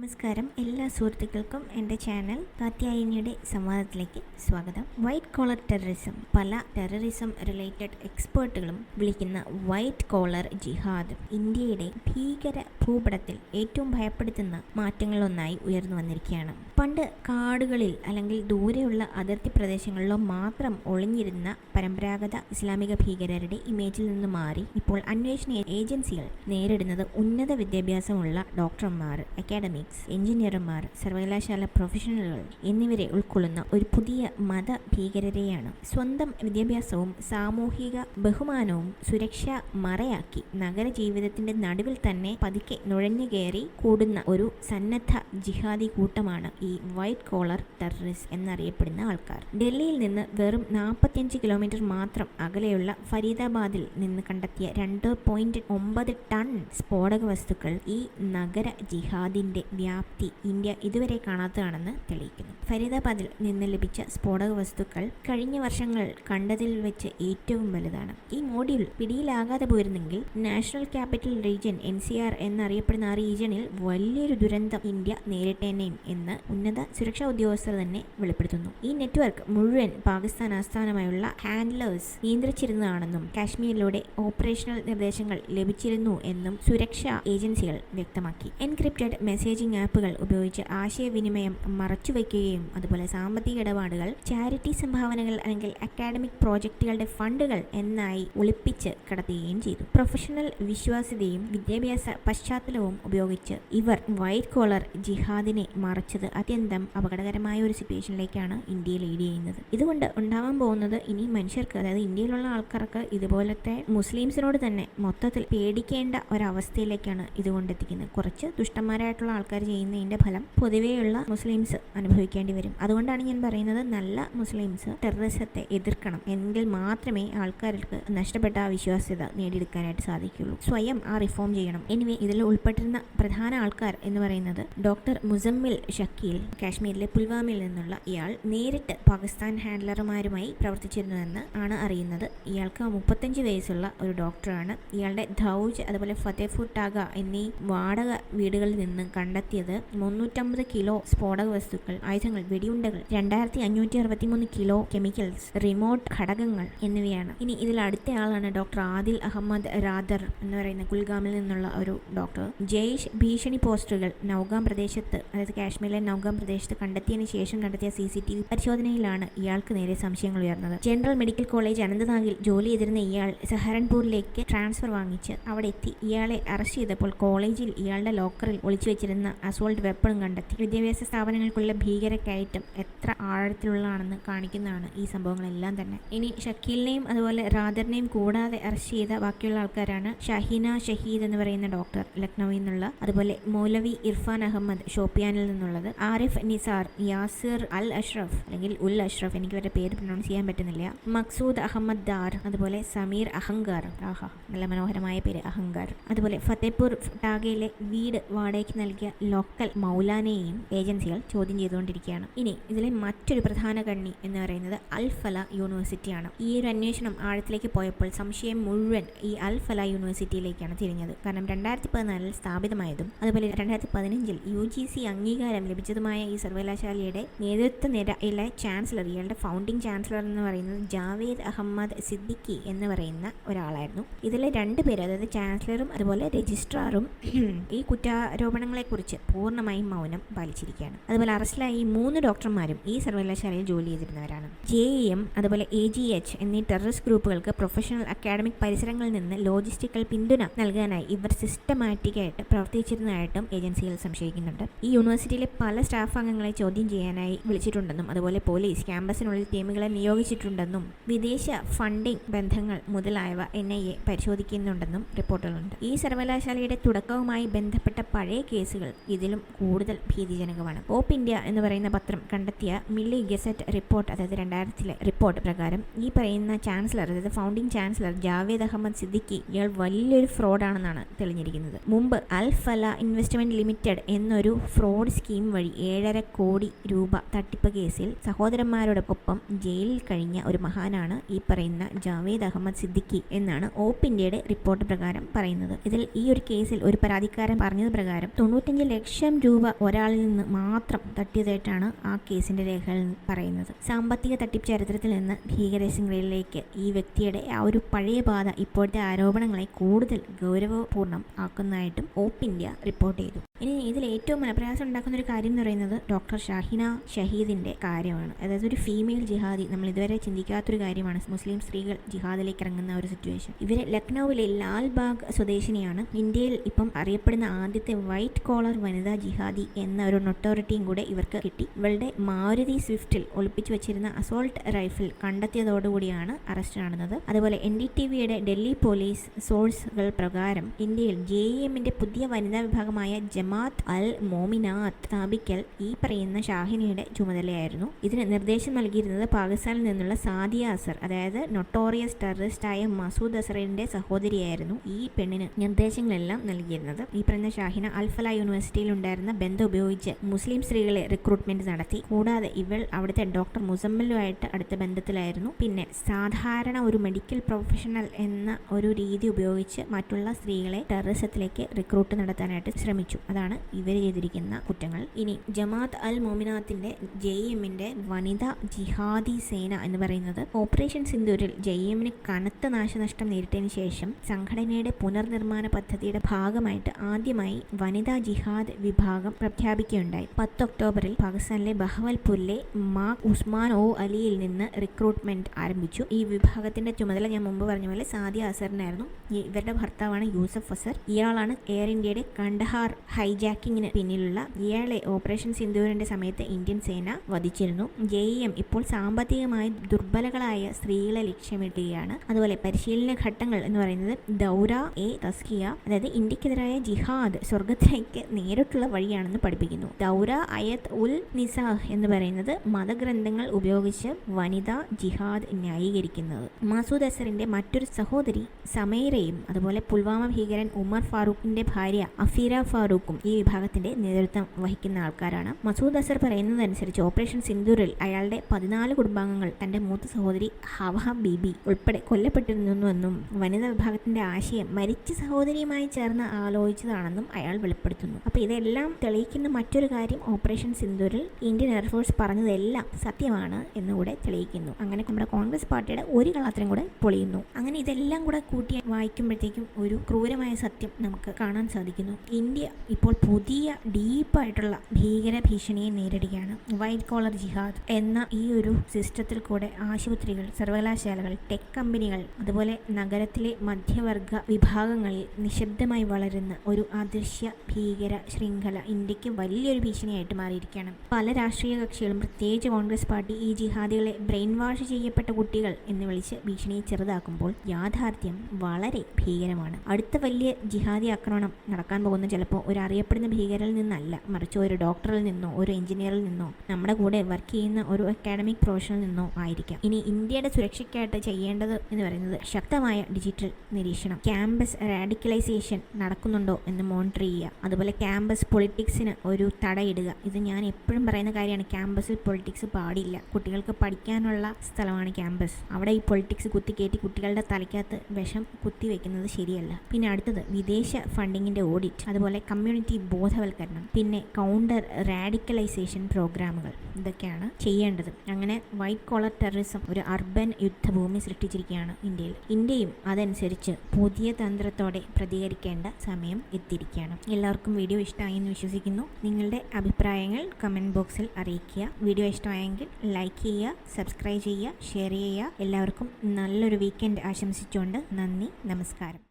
നമസ്കാരം. എല്ലാ സുഹൃത്തുക്കൾക്കും എന്റെ ചാനൽ കാത്യായനിയുടെ സംവാദത്തിലേക്ക് സ്വാഗതം. White collar terrorism. പല ടെററിസം റിലേറ്റഡ് എക്സ്പേർട്ടുകളും വിളിക്കുന്ന വൈറ്റ് കോളർ ജിഹാദ് ഇന്ത്യയുടെ ഭീകര ഭൂപടത്തിൽ ഏറ്റവും ഭയപ്പെടുത്തുന്ന മാറ്റങ്ങളൊന്നായി ഉയർന്നു വന്നിരിക്കുകയാണ്. പണ്ട് കാടുകളിൽ അല്ലെങ്കിൽ ദൂരെയുള്ള അതിർത്തി പ്രദേശങ്ങളിലോ മാത്രം ഒളിഞ്ഞിരുന്ന പരമ്പരാഗത ഇസ്ലാമിക ഭീകരരുടെ ഇമേജിൽ നിന്ന് മാറി ഇപ്പോൾ അന്വേഷണ ഏജൻസികൾ നേരിടുന്നത് ഉന്നത വിദ്യാഭ്യാസമുള്ള ഡോക്ടർമാർ അക്കാഡമിക്സ് എഞ്ചിനീയർമാർ സർവകലാശാല പ്രൊഫഷണലുകൾ എന്നിവരെ ഉൾക്കൊള്ളുന്ന ഒരു പുതിയ മത ഭീകരതയാണ് സ്വന്തം വിദ്യാഭ്യാസവും സാമൂഹിക ബഹുമാനവും സുരക്ഷ മറയാക്കി നഗര ജീവിതത്തിന്റെ നടുവിൽ തന്നെ പതുക്കെ നുഴഞ്ഞു കയറി കൂടുന്ന ഒരു സന്നദ്ധ ജിഹാദി കൂട്ടമാണ് ഈ വൈറ്റ് കോളർ ടെററിസ്റ്റ് എന്നറിയപ്പെടുന്ന ആൾക്കാർ. ഡൽഹിയിൽ നിന്ന് വെറും നാൽപ്പത്തിയഞ്ച് കിലോമീറ്റർ മാത്രം അകലെയുള്ള ഫരീദാബാദിൽ നിന്ന് കണ്ടെത്തിയ രണ്ട് പോയിന്റ് ഒമ്പത് ടൺ സ്ഫോടക വസ്തുക്കൾ ഈ നഗര ജിഹാദിന്റെ വ്യാപ്തി ഇന്ത്യ ഇതുവരെ കാണാത്തതാണെന്ന് തെളിയിക്കുന്നു. ഫരീദാബാദിൽ നിന്ന് ലഭിച്ച സ്ഫോടക വസ്തുക്കൾ കഴിഞ്ഞ വർഷങ്ങൾ കണ്ടതിൽ വെച്ച് ഏറ്റവും വലുതാണ്. ഈ മോഡ്യൂൾ പിടിയിലാകാതെ പോയിരുന്നെങ്കിൽ national capital region N C R എന്നറിയപ്പെടുന്ന ആ റീജിയനിൽ വലിയൊരു ദുരന്തം ഇന്ത്യ നേരിട്ടേനേയും എന്ന് ഉന്നത സുരക്ഷാ ഉദ്യോഗസ്ഥർ തന്നെ വെളിപ്പെടുത്തുന്നു. ഈ നെറ്റ്വർക്ക് മുഴുവൻ പാകിസ്ഥാൻ ആസ്ഥാനമായുള്ള ഹാൻഡ്ലേഴ്സ് നിയന്ത്രിച്ചിരുന്നതാണെന്നും കാശ്മീരിലൂടെ ഓപ്പറേഷണൽ നിർദ്ദേശങ്ങൾ ലഭിച്ചിരുന്നു എന്നും സുരക്ഷാ ഏജൻസികൾ വ്യക്തമാക്കി. എൻക്രിപ്റ്റഡ് മെസ്സേജിംഗ് ആപ്പുകൾ ഉപയോഗിച്ച് ആശയവിനിമയം മറച്ചുവെക്കുകയും അതുപോലെ സാമ്പത്തിക ഇടപാടുകൾ ചാരിറ്റി സംഭാവനകൾ അല്ലെങ്കിൽ അക്കാഡമിക് പ്രോജക്റ്റുകളുടെ ഫണ്ടുകൾ എന്നായി ഒളിപ്പിച്ച് കടത്തുകയും ചെയ്തു. പ്രൊഫഷണൽ വിശ്വാസ്യതയും വിദ്യാഭ്യാസ പശ്ചാത്തലവും ഉപയോഗിച്ച് ഇവർ വൈറ്റ് കോളർ ജിഹാദിനെ മറച്ചത് അത്യന്തം അപകടകരമായ ഒരു സിറ്റുവേഷനിലേക്കാണ് ഇന്ത്യ ലീഡ് ചെയ്യുന്നത്. ഇതുകൊണ്ട് ഉണ്ടാവാൻ പോകുന്നത് ഇനി മനുഷ്യർക്ക് അതായത് ഇന്ത്യയിലുള്ള ആൾക്കാർക്ക് ഇതുപോലത്തെ മുസ്ലിംസിനോട് തന്നെ മൊത്തത്തിൽ പേടിക്കേണ്ട ഒരവസ്ഥയിലേക്കാണ് ഇതുകൊണ്ട് എത്തിക്കുന്നത് കുറച്ച് ദുഷ്ടന്മാരായിട്ടുള്ള ആൾക്കാർ ചെയ്യുന്നതിന്റെ ഫലം പൊതുവെയുള്ള മുസ്ലിംസ് അനുഭവിക്കേണ്ടി വരും. അതുകൊണ്ടാണ് ഞാൻ പറയുന്നത് നല്ല മുസ്ലിംസ് ടെററിസത്തെ എതിർക്കണം എങ്കിൽ മാത്രമേ ആൾക്കാർക്ക് നഷ്ടപ്പെട്ട ആ വിശ്വാസ്യത നേടിയെടുക്കാനായിട്ട് സാധിക്കുള്ളൂ സ്വയം ആ റിഫോം ചെയ്യണം. എനിവേ ഇതിൽ ഉൾപ്പെട്ടിരുന്ന പ്രധാന ആൾക്കാർ എന്ന് പറയുന്നത് ഡോക്ടർ മുസമ്മിൽ ഷക്കീൽ കാശ്മീരിലെ പുൽവാമയിൽ നിന്നുള്ള ഇയാൾ നേരിട്ട് പാകിസ്ഥാൻ ഹാൻഡ്ലർമാരുമായി പ്രവർത്തിച്ചിരുന്നുവെന്ന് ആണ് അറിയുന്നത്. ഇയാൾക്ക് മുപ്പത്തഞ്ച് വയസ്സുള്ള ഒരു ഡോക്ടറാണ്. ഇയാളുടെ ധൗജ് അതുപോലെ ഫത്തേപൂർ ടാഗ എന്നീ വാടക വീടുകളിൽ നിന്ന് കണ്ടെത്തിയത് മുന്നൂറ്റമ്പത് കിലോ സ്ഫോടക വസ്തുക്കൾ ആയുധങ്ങൾ വെടിയുണ്ടകൾ രണ്ടായിരത്തി അഞ്ഞൂറ്റി അറുപത്തി മൂന്ന് കിലോ കെമിക്കൽസ് റിമോട്ട് ഘടകങ്ങൾ എന്നിവയാണ്. ഇനി ഇതിൽ അടുത്ത ആളാണ് ഡോക്ടർ ആദിൽ അഹമ്മദ് റാദർ എന്ന് പറയുന്ന കുൽഗാമിൽ നിന്നുള്ള ഒരു ഡോക്ടർ. ജയ്ഷ് ഭീഷണി പോസ്റ്ററുകൾ നൗഗാം പ്രദേശത്ത് അതായത് കാശ്മീരിലെ നൗഗാം പ്രദേശത്ത് കണ്ടെത്തിയതിനു ശേഷം നടത്തിയ സി സി ടി വി പരിശോധനയിലാണ് ഇയാൾക്ക് നേരെ സംശയങ്ങൾ ഉയർന്നത്. ജനറൽ മെഡിക്കൽ കോളേജ് അനന്തനാഗിൽ ജോലി ചെയ്തിരുന്ന ഇയാൾ സഹരൻപൂരിലേക്ക് ട്രാൻസ്ഫർ വാങ്ങിച്ച് അവിടെ എത്തി ഇയാളെ അറസ്റ്റ് ചെയ്തപ്പോൾ കോളേജിൽ ഇയാളുടെ ലോക്കറിൽ ഒളിച്ചു വെച്ചിരുന്ന അസോൾട്ട് വെപ്പണും കണ്ടെത്തി. വിദ്യാഭ്യാസ സ്ഥാപനങ്ങൾക്കുള്ള ഭീകര കയറ്റം എത്ര ആഴത്തിലുള്ളതാണെന്ന് കാണിക്കുന്നതാണ് ഈ സംഭവങ്ങളെല്ലാം തന്നെ. ഇനി ഷക്കീലിനെയും അതുപോലെ റാദറിനെയും കൂടാതെ അറസ്റ്റ് ചെയ്ത ബാക്കിയുള്ള ആൾക്കാരാണ് ഷഹീന ഷഹീദ് എന്ന് പറയുന്ന ഡോക്ടർ ലക്നൌവിൽ നിന്നുള്ള അതുപോലെ മൗലവി ഇർഫാൻ അഹമ്മദ് ഷോപ്പിയാനിൽ നിന്നുള്ളത്. ആരിഫ് നിസാർ യാസിർ അൽ അഷ്റഫ് അല്ലെങ്കിൽ ഉൽ അഷ്റഫ് എനിക്ക് അവരുടെ പേര് പ്രൊണൗൺസ് ചെയ്യാൻ പറ്റുന്നില്ല. മക്സൂദ് അഹമ്മദ് ദാർ അതുപോലെ സമീർ അഹങ്കാർ. ആഹാ നല്ല മനോഹരമായ പേര് അഹങ്കാർ. അതുപോലെ ഫത്തേപൂർ ടാഗയിലെ വീട് വാടകയ്ക്ക് നൽകിയ ലോക്കൽ മൗലാനയെയും ഏജൻസികൾ ചോദ്യം ചെയ്തുകൊണ്ടിരിക്കുകയാണ്. ഇനി ഇതിലെ മറ്റൊരു പ്രധാന കണ്ണി എന്ന് പറയുന്നത് അൽഫല യൂണിവേഴ്സിറ്റിയാണ്. ഈ ഒരു അന്വേഷണം ആഴത്തിലേക്ക് പോയപ്പോൾ സംശയം മുഴുവൻ ഈ അൽഫല യൂണിവേഴ്സിറ്റിയിലേക്കാണ് തിരിഞ്ഞത്. കാരണം രണ്ടായിരത്തി പതിനാലിൽ സ്ഥാപിതമായതും അതുപോലെ രണ്ടായിരത്തി പതിനഞ്ചിൽ യു ജി സി അംഗീകാരം ലഭിച്ചതുമായ ഈ സർവകലാശാലയുടെ നേതൃത്വ നിരയിലെ ചാൻസലർ ഇയാളുടെ ഫൗണ്ടിങ് ചാൻസലർ എന്ന് പറയുന്നത് ജാവേദ് അഹമ്മദ് സിദ്ദിഖി എന്ന് പറയുന്ന ഒരാളായിരുന്നു. ഇതിലെ രണ്ട് പേര് അതായത് ചാൻസലറും അതുപോലെ രജിസ്ട്രാറും ഈ കുറ്റാരോപണങ്ങളെക്കുറിച്ച് പൂർണമായും മൗനം പാലിച്ചിരിക്കുകയാണ്. അതുപോലെ അറസ്റ്റിലായ ഈ മൂന്ന് ഡോക്ടർമാരും ഈ സർവകലാശാലയിൽ ജോലി ചെയ്തിരുന്നവരാണ്. ജെ എം അതുപോലെ എ ജി എച്ച് എന്നീ ടെററിസ്റ്റ് ഗ്രൂപ്പുകൾക്ക് പ്രൊഫഷണൽ അക്കാഡമിക് പരിസരങ്ങളിൽ നിന്ന് ലോജിസ്റ്റിക്കൽ പിന്തുണ നൽകാനായി ഇവർ സിസ്റ്റമാറ്റിക്കായിട്ട് പ്രവർത്തിച്ചിരുന്നതായിട്ടും ഏജൻസികൾ സംശയിക്കുന്നുണ്ട്. ഈ യൂണിവേഴ്സിറ്റിയിലെ പല സ്റ്റാഫ് അംഗങ്ങളെ ചോദ്യം ചെയ്യാനായി വിളിച്ചിട്ടുണ്ടെന്നും അതുപോലെ പോലീസ് ക്യാമ്പസിനുള്ളിൽ ടീമുകളെ നിയോഗിച്ചിട്ടുണ്ടെന്നും വിദേശ ഫണ്ടിംഗ് ബന്ധങ്ങൾ മുതലായവ എൻ ഐ എ പരിശോധിക്കുന്നുണ്ടെന്നും റിപ്പോർട്ടുകളുണ്ട്. ഈ സർവകലാശാലയുടെ തുടക്കവുമായി ബന്ധപ്പെട്ട പഴയ കേസുകൾ ഇതിലും കൂടുതൽ ഭീതിജനകമാണ്. ഓപ്പ് ഇന്ത്യ എന്ന് പറയുന്ന പത്രം കണ്ടെത്തിയ മില്ലി ഗസറ്റ് റിപ്പോർട്ട് അതായത് രണ്ടായിരത്തിലെ റിപ്പോർട്ട് പ്രകാരം ഈ പറയുന്ന ചാൻസലർ അതായത് ഫൗണ്ടിംഗ് ചാൻസലർ ജാവേദ് അഹമ്മദ് സിദ്ദിഖി ഇയാൾ വലിയൊരു ഫ്രോഡാണെന്നാണ് തെളിഞ്ഞിരിക്കുന്നത്. മുമ്പ് അൽ ഫല ഇൻവെസ്റ്റ്മെന്റ് ലിമിറ്റഡ് എന്നൊരു ഫ്രോഡ് സ്കീം വഴി ഏഴര കോടി രൂപ തട്ടിപ്പ് കേസിൽ സഹോദരന്മാരോടൊപ്പം ജയിലിൽ കഴിഞ്ഞ ഒരു മഹാനാണ് ഈ പറയുന്ന ജാവേദ് അഹമ്മദ് സിദ്ദിഖി എന്നാണ് ഓപ്പ് ഇന്ത്യയുടെ റിപ്പോർട്ട് പ്രകാരം പറയുന്നത്. ഇതിൽ ഈ ഒരു കേസിൽ ഒരു പരാതിക്കാരൻ പറഞ്ഞത് പ്രകാരം തൊണ്ണൂറ്റഞ്ച് ലക്ഷം രൂപ ഒരാളിൽ നിന്ന് മാത്രം തട്ടിയതായിട്ടാണ് ആ കേസിന്റെ രേഖകൾ പറയുന്നത്. സാമ്പത്തിക തട്ടിപ്പ് ചരിത്രത്തിൽ നിന്ന് ഭീകര ശൃംഖലയിലേക്ക് ഈ വ്യക്തിയുടെ ആ ഒരു പഴയ പാത ഇപ്പോഴത്തെ ആരോപണങ്ങളെ കൂടുതൽ ഗൗരവപൂർണം ആക്കുന്നതായിട്ടും ഓപ്പ് ഇന്ത്യ റിപ്പോർട്ട് ചെയ്തു. ഇനി ഇതിൽ ഏറ്റവും മനപ്രയാസം ഉണ്ടാക്കുന്ന ഒരു കാര്യം എന്ന് പറയുന്നത് ഡോക്ടർ ഷാഹിന ഷഹീദിന്റെ കാര്യമാണ്. അതായത് ഒരു ഫീമെയിൽ ജിഹാദി നമ്മൾ ഇതുവരെ ചിന്തിക്കാത്തൊരു കാര്യമാണ് മുസ്ലിം സ്ത്രീകൾ ജിഹാദിലേക്ക് ഇറങ്ങുന്ന ഒരു സിറ്റുവേഷൻ ഇവർ ലക്നൌവിലെ ലാൽബാഗ് സ്വദേശിനിയാണ്. ഇന്ത്യയിൽ ഇപ്പം അറിയപ്പെടുന്ന ആദ്യത്തെ വൈറ്റ് കോളർ വനിതാ ജിഹാദി എന്ന ഒരു നൊട്ടോറിറ്റിയും കൂടെ ഇവർക്ക് കിട്ടി. ഇവളുടെ മാരുതി സ്വിഫ്റ്റിൽ ഒളിപ്പിച്ചു വെച്ചിരുന്ന അസോൾട്ട് റൈഫിൾ കണ്ടെത്തിയതോടുകൂടിയാണ് അറസ്റ്റ് നടന്നത്. അതുപോലെ എൻ ഡി ടി വിയുടെ ഡൽഹി പോലീസ് സോഴ്സുകൾ പ്രകാരം ഇന്ത്യയിൽ ജെ ഇ എമ്മിന്റെ പുതിയ വനിതാ വിഭാഗമായ ജമാത്ത് അൽ മോമിനാത്ത് സ്ഥാപിക്കൽ ഈ പറയുന്ന ഷാഹിനിയുടെ ചുമതലയായിരുന്നു. ഇതിന് നിർദ്ദേശം നൽകിയിരുന്നത് പാകിസ്ഥാനിൽ നിന്നുള്ള സാദിയ അസർ അതായത് നൊട്ടോറിയസ് ടെററിസ്റ്റായ മസൂദ് അസറിന്റെ സഹോദരിയായിരുന്നു ഈ പെണ്ണിന് നിർദ്ദേശങ്ങളെല്ലാം നൽകിയിരുന്നത്. ഈ പറയുന്ന ഷാഹിന അൽഫല യൂണിവേഴ്സിറ്റിയിൽ ഉണ്ടായിരുന്ന ബന്ധം ഉപയോഗിച്ച് മുസ്ലിം സ്ത്രീകളെ റിക്രൂട്ട്മെന്റ് നടത്തി. കൂടാതെ ഇവൾ അവിടുത്തെ ഡോക്ടർ മുസമ്മലുമായിട്ട് അടുത്ത ബന്ധത്തിലായിരുന്നു. പിന്നെ സാധാരണ ഒരു മെഡിക്കൽ പ്രൊഫഷണൽ എന്ന ഒരു രീതി ഉപയോഗിച്ച് മറ്റുള്ള സ്ത്രീകളെ ടെററിസത്തിലേക്ക് റിക്രൂട്ട് നടത്താനായിട്ട് ശ്രമിച്ചു. അതാണ് ഇവർ ചെയ്തിരിക്കുന്ന കുറ്റങ്ങൾ. ഇനി ജമാഅത്ത് അൽ മോമിനാത്തിന്റെ ജെ എമ്മിന്റെ വനിതാ ജിഹാദി സേന എന്ന് പറയുന്നത് ഓപ്പറേഷൻ സിന്ദൂരിൽ ജെ എമ്മിന് കനത്ത നാശനഷ്ടം നേരിട്ടതിന് ശേഷം സംഘടനയുടെ പുനർനിർമ്മാണ പദ്ധതിയുടെ ഭാഗമായിട്ട് ആദ്യമായി വനിതാ ജിഹാദ് വിഭാഗം പ്രഖ്യാപിക്കുകയുണ്ടായി. പത്ത് ഒക്ടോബറിൽ പാകിസ്ഥാനിലെ ബഹവൽപൂരിലെ മാ ഉസ്മാൻ ഒ അലിയിൽ നിന്ന് റിക്രൂട്ട്മെന്റ് ആരംഭിച്ചു. ഈ വിഭാഗത്തിന്റെ ചുമതല ഞാൻ മുമ്പ് പറഞ്ഞ പോലെ സാദിയ അസറിനായിരുന്നു. ഇവരുടെ ഭർത്താവാണ് യൂസഫ് അസർ. ഇയാളാണ് എയർ ഇന്ത്യയുടെ കണ്ടഹാർ ഹൈജാക്കിങ്ങിന് പിന്നിലുള്ള ഇയാളെ ഓപ്പറേഷൻ സിന്ദൂരിന്റെ സമയത്ത് ഇന്ത്യൻ സേന വധിച്ചിരുന്നു. ജെ എം ഇപ്പോൾ സാമ്പത്തികമായി ദുർബലകളായ സ്ത്രീകളെ ലക്ഷ്യമിടുകയാണ്. അതുപോലെ പരിശീലന ഘട്ടങ്ങൾ എന്ന് പറയുന്നത് ദൗര എ തസ്കിയ അതായത് ഇന്ത്യക്കെതിരായ ജിഹാദ് സ്വർഗത്തിലേക്ക് നേരിട്ടുള്ള വഴിയാണെന്ന് പഠിപ്പിക്കുന്നു. ദൗര അയത് ഉൽ നിസാഹ് എന്ന് പറയുന്നത് മതഗ്രന്ഥങ്ങൾ ഉപയോഗിച്ച് വനിതാ ജിഹാദ് ന്യായീകരിക്കുന്നത്. മസൂദ് അസറിന്റെ മറ്റൊരു സഹോദരി സമൈറയും അതുപോലെ പുൽവാമ ഭീകരൻ ഉമർ ഫാറൂഖിന്റെ ഭാര്യ അഫീര ഫാറൂഖും ഈ വിഭാഗത്തിന്റെ നേതൃത്വം വഹിക്കുന്ന ആൾക്കാരാണ്. മസൂദ് അസർ പറയുന്നതനുസരിച്ച് ഓപ്പറേഷൻ സിന്ദൂറിൽ അയാളുടെ പതിനാല് കുടുംബാംഗങ്ങൾ തന്റെ മൂത്ത സഹോദരി ഹവ ബിബി ഉൾപ്പെടെ കൊല്ലപ്പെട്ടിരുന്നുവെന്നും വനിതാ വിഭാഗത്തിന്റെ ആശയം മരിച്ച സഹോദരിയുമായി ചേർന്ന് ആലോചിച്ചതാണെന്നും അയാൾ വെളിപ്പെടുത്തുന്നു. അപ്പോൾ ഇതെല്ലാം തെളിയിക്കുന്ന മറ്റൊരു കാര്യം ഓപ്പറേഷൻ സിന്ദൂരിൽ ഇന്ത്യൻ എയർഫോഴ്സ് പറഞ്ഞതെല്ലാം സത്യമാണ് എന്നുകൂടെ തെളിയിക്കുന്നു. അങ്ങനെ നമ്മുടെ കോൺഗ്രസ് പാർട്ടിയുടെ ഒരു കളാത്രം കൂടെ പൊളിയുന്നു. അങ്ങനെ ഇതെല്ലാം കൂടെ കൂട്ടി വായിക്കുമ്പോഴത്തേക്കും ഒരു ക്രൂരമായ സത്യം നമുക്ക് കാണാൻ സാധിക്കുന്നു. ഇന്ത്യ ഇപ്പോൾ പുതിയ ഡീപ്പായിട്ടുള്ള ഭീകര ഭീഷണിയെ നേരിടുകയാണ്. വൈറ്റ് കോളർ ജിഹാദ് എന്ന ഈ ഒരു സിസ്റ്റത്തിൽ കൂടെ ആശുപത്രികൾ സർവകലാശാലകൾ ടെക് കമ്പനികൾ അതുപോലെ നഗരത്തിലെ മധ്യവർഗ വിഭാഗങ്ങളിൽ നിശബ്ദമായി വളരുന്ന ഒരു അദൃശ്യ ഭീകര ശൃംഖല ഇന്ത്യയ്ക്ക് വലിയൊരു ഭീഷണിയായിട്ട് മാറിയിരിക്കുകയാണ്. പല രാഷ്ട്രീയ കക്ഷികളും പ്രത്യേകിച്ച് കോൺഗ്രസ് പാർട്ടി ഈ ജിഹാദികളെ ബ്രെയിൻ വാഷ് ചെയ്യപ്പെട്ട കുട്ടികൾ എന്ന് വിളിച്ച് ഭീഷണിയെ ചെറുതാക്കുമ്പോൾ യാഥാർത്ഥ്യം വളരെ ഭീകരമാണ്. അടുത്ത വലിയ ജിഹാദി ആക്രമണം നടക്കാൻ പോകുന്ന ചിലപ്പോൾ ഒരു അറിയപ്പെടുന്ന ഭീകരരിൽ നിന്നല്ല മറിച്ച് ഒരു ഡോക്ടറിൽ നിന്നോ ഒരു എഞ്ചിനീയറിൽ നിന്നോ നമ്മുടെ കൂടെ വർക്ക് ചെയ്യുന്ന ഒരു അക്കാഡമിക് പ്രൊഫഷനിൽ നിന്നോ ആയിരിക്കാം. ഇനി ഇന്ത്യയുടെ സുരക്ഷയ്ക്കായിട്ട് ചെയ്യേണ്ടത് എന്ന് പറയുന്നത് ശക്തമായ ഡിജിറ്റൽ നിരീക്ഷണം. ക്യാമ്പസ് റാഡിക്കലൈസേഷൻ നടക്കുന്നുണ്ടോ എന്ന് മോണിറ്റർ ചെയ്യുക. അതുപോലെ ക്യാമ്പസ് പൊളിറ്റിക്സിന് ഒരു തടയിടുക. ഇത് ഞാൻ എപ്പോഴും പറയുന്ന കാര്യമാണ്. ക്യാമ്പസിൽ പൊളിറ്റിക്സ് പാടില്ല. കുട്ടികൾക്ക് പഠിക്കാനുള്ള സ്ഥലമാണ് ക്യാമ്പസ് അവിടെ ഈ പൊളിറ്റിക്സ് കുത്തിക്കയറ്റി കുട്ടികളുടെ തലയ്ക്കകത്ത് വിഷം കുത്തിവെക്കുന്നത് ശരിയല്ല. പിന്നെ അടുത്തത് വിദേശ ഫണ്ടിങ്ങിന്റെ ഓഡിറ്റ് അതുപോലെ കമ്മ്യൂണിറ്റി ബോധവൽക്കരണം പിന്നെ കൗണ്ടർ റാഡിക്കലൈസേഷൻ പ്രോഗ്രാമുകൾ ഇതൊക്കെയാണ് ചെയ്യേണ്ടത്. അങ്ങനെ വൈറ്റ് കോളർ ടെററിസം ഒരു അർബൻ യുദ്ധഭൂമി സൃഷ്ടിച്ചിരിക്കുകയാണ് ഇന്ത്യയിൽ. ഇന്ത്യയും അതനുസരിച്ച് പുതിയ തന്ത്രത്തോടെ പ്രതികരിക്കേണ്ട സമയം എത്തിയിരിക്കുകയാണ്. എല്ലാവർക്കും വീഡിയോ ഇഷ്ടമായി എന്ന് വിശ്വസിക്കുന്നു. നിങ്ങളുടെ അഭിപ്രായങ്ങൾ കമന്റ് ബോക്സിൽ അറിയിക്കുക. വീഡിയോ ഇഷ്ടമായെങ്കിൽ ലൈക്ക് ചെയ്യുക സബ്സ്ക്രൈബ് ചെയ്യുക ഷെയർ ചെയ്യുക. എല്ലാവർക്കും നല്ലൊരു വീക്കെൻഡ് ആശംസിച്ചുകൊണ്ട് നന്ദി നമസ്കാരം.